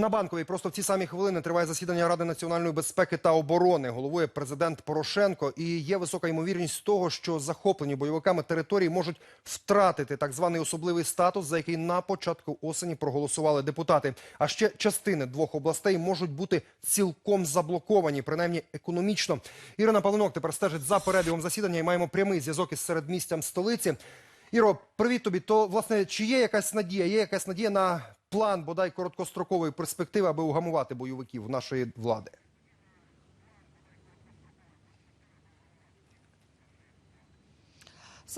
На банковій просто в ці самі хвилини триває засідання Ради національної безпеки та оборони. Головує президент Порошенко. І є висока ймовірність того, що захоплені бойовиками території можуть втратити так званий особливий статус, за який на початку осені проголосували депутати. А ще частини двох областей можуть бути цілком заблоковані, принаймні економічно. Ірина Павленок тепер стежить за перебігом засідання і маємо прямий зв'язок із середмістям столиці. Іро, привіт тобі. То власне чи є якась надія? Є якась надія на план бодай короткострокової перспективи, аби угамувати бойовиків нашої влади?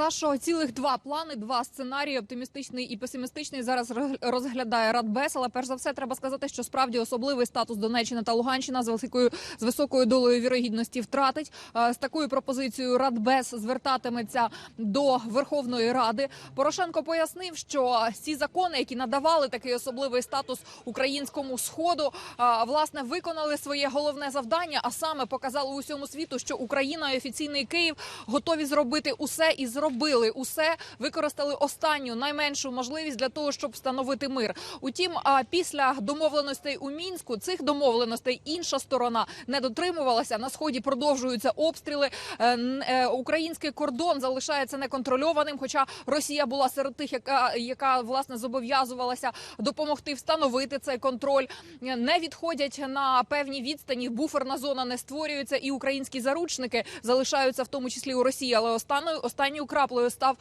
Сашо, цілих два плани, два сценарії, оптимістичний і песимістичний. Зараз роз- розглядає Радбес. Але перш за все треба сказати, що справді особливий статус Донеччина та Луганщина з високою з високою долею вірогідності втратить. Е, З такою пропозицією Радбес звертатиметься до Верховної Ради. Порошенко пояснив, що ці закони, які надавали такий особливий статус українському сходу, е, власне виконали своє головне завдання, а саме показали усьому світу, що Україна і офіційний Київ готові зробити усе і зробили усе, використали останню найменшу можливість для того, щоб встановити мир. Утім, після домовленостей у мінську цих домовленостей інша сторона не дотримувалася. На сході продовжуються обстріли. Е, е, Український кордон залишається неконтрольованим. Хоча Росія була серед тих, яка яка власне зобов'язувалася допомогти встановити цей контроль. Не відходять на певні відстані. Буферна зона не створюється, і українські заручники залишаються в тому числі у Росії. Але останньою останньою краплею став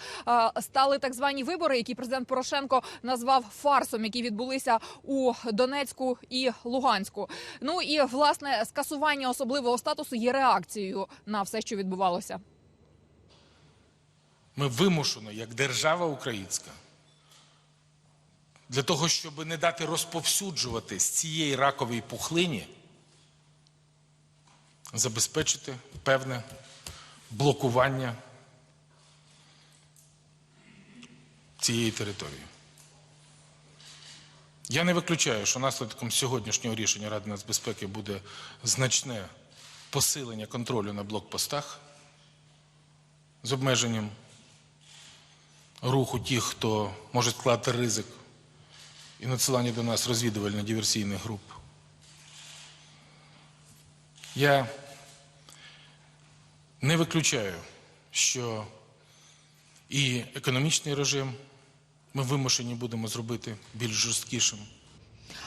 стали так звані вибори, які президент Порошенко назвав фарсом, які відбулися у Донецьку і Луганську. Ну і власне скасування особливого статусу є реакцією на все, що відбувалося. Ми вимушено, як держава українська, для того, щоб не дати розповсюджувати з цієї ракової пухлині, забезпечити певне блокування цієї території. Я не виключаю, що наслідком сьогоднішнього рішення Ради нацбезпеки буде значне посилення контролю на блокпостах з обмеженням руху тих, хто може складати ризик і надсилання до нас розвідувально-диверсійних груп. Я не виключаю, що і економічний режим ми вимушені будемо зробити більш жорсткішим.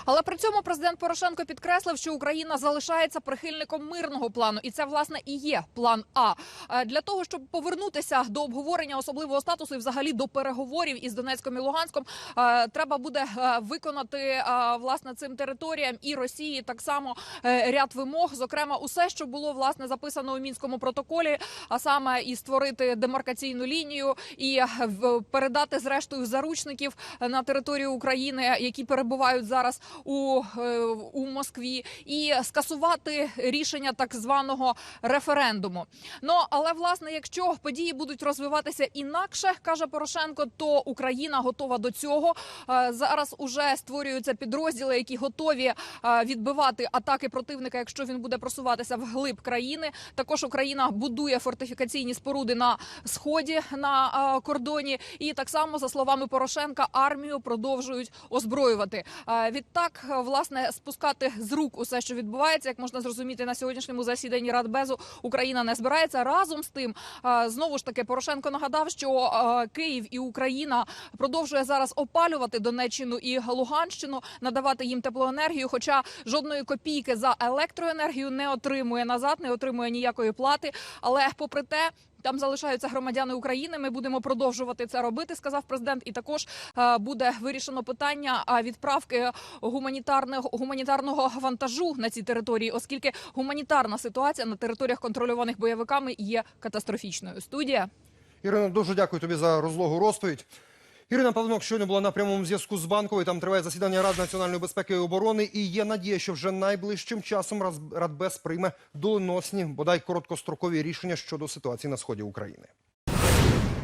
Але при цьому президент Порошенко підкреслив, що Україна залишається прихильником мирного плану, і це власне і є план А. Е, для того, щоб повернутися до обговорення особливого статусу і взагалі до переговорів із Донецьком і Луганськом, е, треба буде е, виконати власне цим територіям і Росії так само ряд вимог, зокрема, усе, що було власне записано у мінському протоколі, а саме і створити демаркаційну лінію, і передати зрештою заручників на територію України, які перебувають зараз у, е, у Москві, і скасувати рішення так званого референдуму. Ну але власне, якщо події будуть розвиватися інакше, каже Порошенко, то Україна готова до цього. Е, Зараз уже створюються підрозділи, які готові е, відбивати атаки противника, якщо він буде просуватися вглиб країни. Також Україна будує фортифікаційні споруди на сході на кордоні, і так само за словами Порошенка, армію продовжують озброювати. Відтак, е, власне, спускати з рук усе, що відбувається, як можна зрозуміти на сьогоднішньому засіданні Радбезу, Україна не збирається. Разом з тим, знову ж таки, Порошенко нагадав, що Київ і Україна продовжує зараз опалювати Донеччину і Луганщину, надавати їм теплоенергію. Хоча жодної копійки за електроенергію не отримує назад, не отримує ніякої плати. Але попри те. Там залишаються громадяни України. Ми будемо продовжувати це робити, сказав президент. І також е, буде вирішено питання відправки гуманітарного гуманітарного вантажу на ці території, оскільки гуманітарна ситуація на територіях контрольованих бойовиками є катастрофічною. Студія. Ірина, дуже дякую тобі за розлогу розповідь. Ірина Павленок щойно була на прямому зв'язку з банковою. Там триває засідання Ради національної безпеки і оборони. І є надія, що вже найближчим часом Радбез прийме доленосні, бодай короткострокові рішення щодо ситуації на сході України.